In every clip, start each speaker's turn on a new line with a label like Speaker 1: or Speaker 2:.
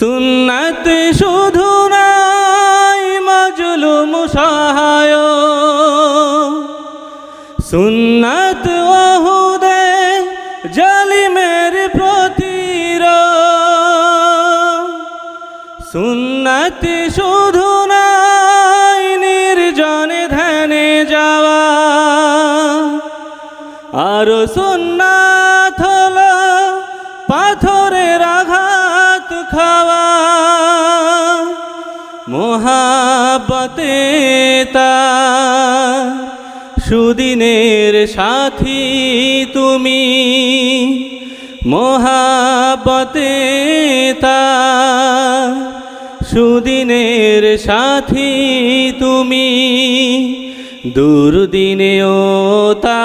Speaker 1: সুন্নাত শুধু নাই মজলুম সহায় সুন্নাত ওহুদে জালিমের প্রতির সুন্নাত শুধু নাই নির্জনে ধ্যানে যাওয়া। আরও সুন্নাত তার সুদিনের সাথী তুমি মোহাবতে তার সুদিনের সাথী তুমি দুর্দিনেও তা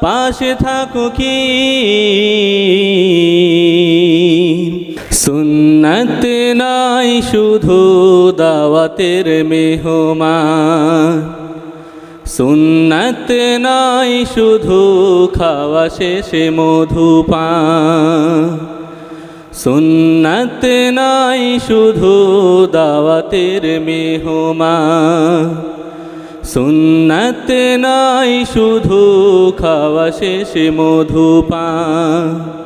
Speaker 1: পাশে থাকো কি? সুন্নত নাই, শুধু দাওয়াতের মেহমান। সুন্নত নাই, শুধু খাওয়া শেষে মধুপান সুন্নত নাই, শুধু দাওয়াতের মেহমান। সুন্নত নাই, শুধু খাওয়া শেষে মধুপান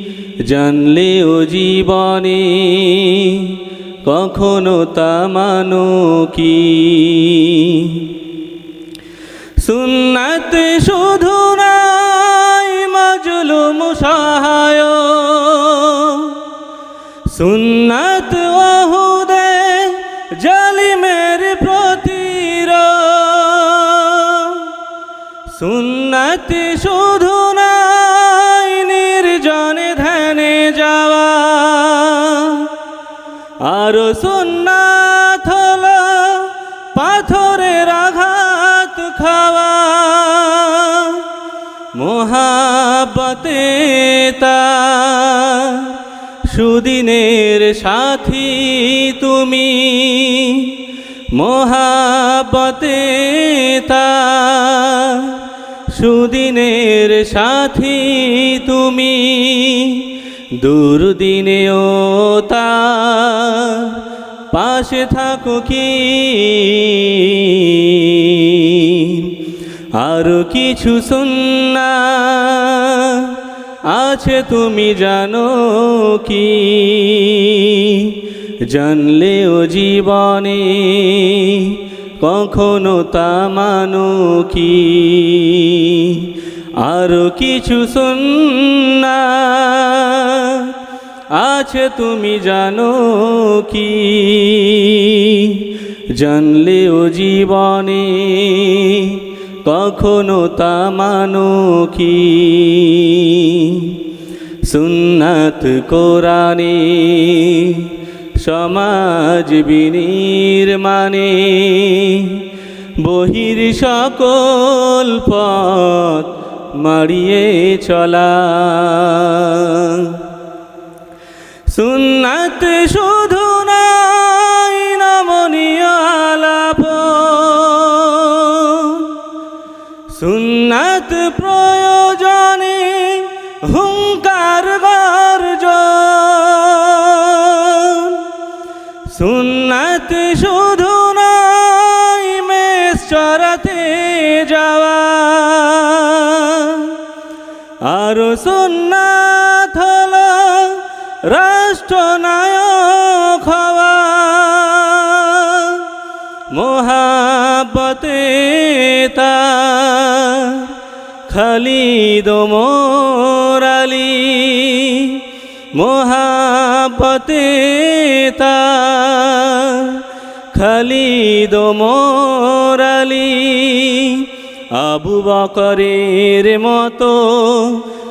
Speaker 1: জানলেও জীবনে কখনো তা মানো কি? সুন্নাত শুধু নাই মজলুম সহায় সুন্নাত ওহুদে জালিমের প্রতির সুন্নাত শুধু আরও সুন্নাত হলো পাথরের আঘাত খাওয়া। মোহাবতে তার সুদিনের সাথী তুমি। মোহাবতে তার সুদিনের সাথী তুমি। দুর্দিনেও তার পাশে থাকো কি? আর কিছু সুন্না আছে তুমি জানো কি? জানলেও জীবনে কখনো তা মানো কি? আর কিছু সুন্না আছে তুমি জানো কি? জানলেও জীবনে কখনো তা মানো কি? সুন্নাত কোরআনে, সমাজ বিনির মানে বহির সকল পথ মারিয়ে চলা। সুন্নাত শুধু নাই নমনীয় আলাপ। সুন্নাত প্রয়োজনে হুঙ্কার গর্জ সুন্নাত শুধু নাই মেষ রাষ্ট্রনায়ক হওয়া মোহাবতে তার খালিদ মোরালি মোহাবতে তার খালিদ মোরালি আবু বকরের মতো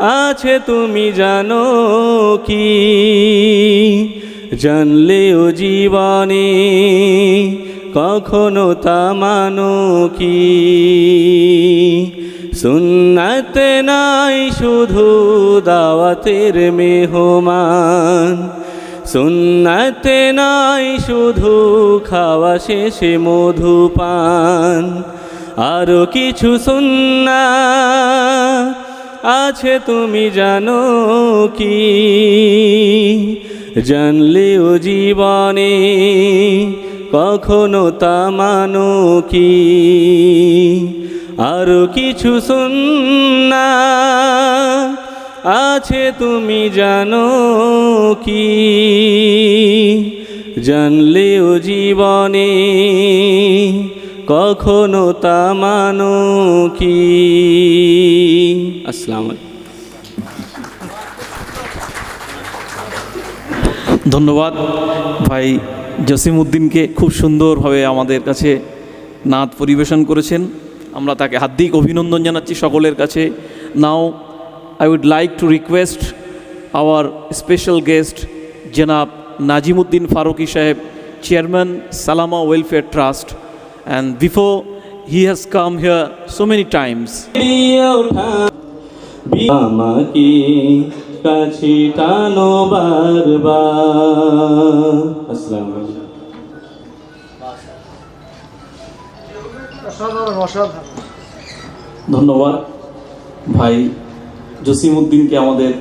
Speaker 1: আছে তুমি জানো কি? জানলেও জীবনে কখনো তা মানো কি? সুন্নাতে নাই শুধু দাওয়াতের মেহমান। সুন্নাতে নাই শুধু খাওয়া শেষে মধু পান। আরও কিছু সুন্না আছে তুমি জানো কি? জানলেও জীবনে কখনো তা মানো কি? আরও কিছু শুননা, আছে তুমি জানো কি? জানলেও জীবনে কখনো তা মানো কি? আসসালামু
Speaker 2: ধন্যবাদ। ভাই জসিম উদ্দিনকে খুব সুন্দরভাবে আমাদের কাছে নাচ পরিবেশন করেছেন। আমরা তাকে হার্দিক অভিনন্দন জানাচ্ছি সকলের কাছে। Now I would like to request our special guest জনাব নাজিমুদ্দিন ফারুকি সাহেব chairman Salama welfare trust and before he has come here so many times.
Speaker 1: দিয়ে ওঠা আমাকে কাছে টানো বারবার। আসসালামু আলাইকুম।
Speaker 3: অসাধারণ অসাধারণ।
Speaker 2: ধন্যবাদ। ভাই জসিম উদ্দিনকে আমাদের